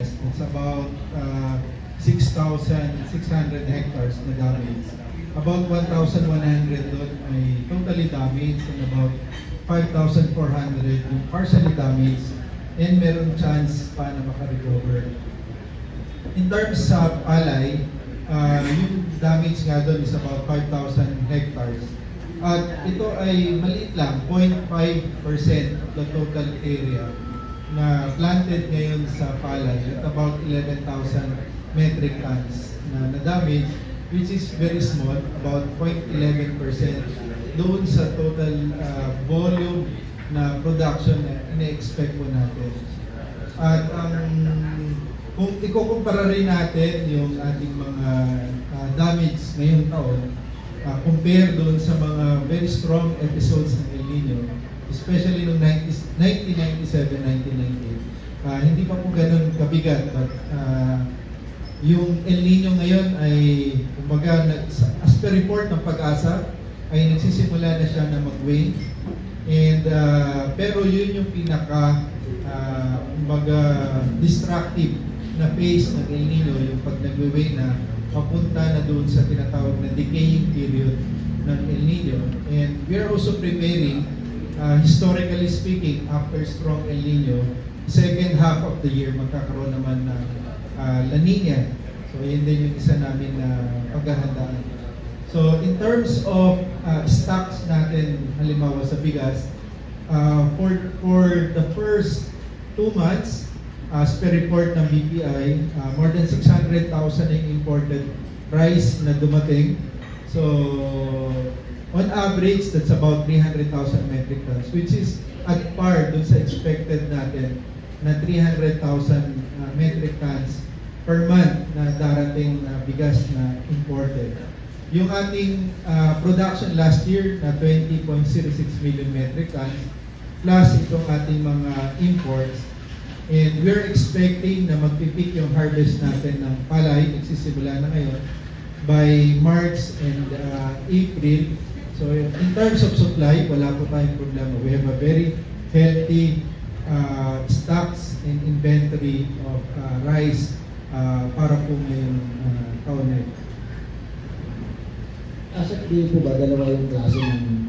It's about uh, 6,600 hectares na damage. About 1,100 doon ay totally damaged and about 5,400 yung partially damaged and meron chance pa na makarecover. In terms sa palay, uh, yung damage nga doon is about 5,000 hectares. At ito ay maliit lang, 0.5% of the total area na planted ngayon sa palay at about 11,000 metric tons na na-damage which is very small, about 0.11% doon sa total uh, volume na production na ina-expect po natin. At ang kung ikukumpara rin natin yung ating mga uh, damage ngayong taon, uh, compare doon sa mga very strong episodes ng El Nino, especially noong 90, 1997-1998. Uh, hindi pa po ganun kabigat, but uh, yung El Nino ngayon ay, kumbaga, as per report ng pag-asa, ay nagsisimula na siya na mag-wane. And, uh, pero yun yung pinaka, uh, kumbaga, destructive na phase ng El Nino, yung pag nag-wane na papunta na doon sa tinatawag na decaying period ng El Nino. And we are also preparing, uh, historically speaking, after strong El Nino, second half of the year magkakaroon naman ng uh, La Nina. So yun din yung isa namin na paghahandaan. So in terms of uh, stocks natin, halimbawa sa bigas, uh, for, for the first two months, as per report ng BPI, uh, more than 600,000 ang imported rice na dumating. So, on average, that's about 300,000 metric tons, which is at par dun sa expected natin na 300,000 uh, metric tons per month na darating na bigas na imported. Yung ating uh, production last year na 20.06 million metric tons plus itong ating mga imports and we're expecting na magpipik yung harvest natin ng palay, nagsisimula na ngayon, by March and uh, April. So in terms of supply, wala po tayong problema. We have a very healthy uh, stocks and inventory of uh, rice uh, para po ngayong uh, taon na ito. Din po ba dalawa yung klase ng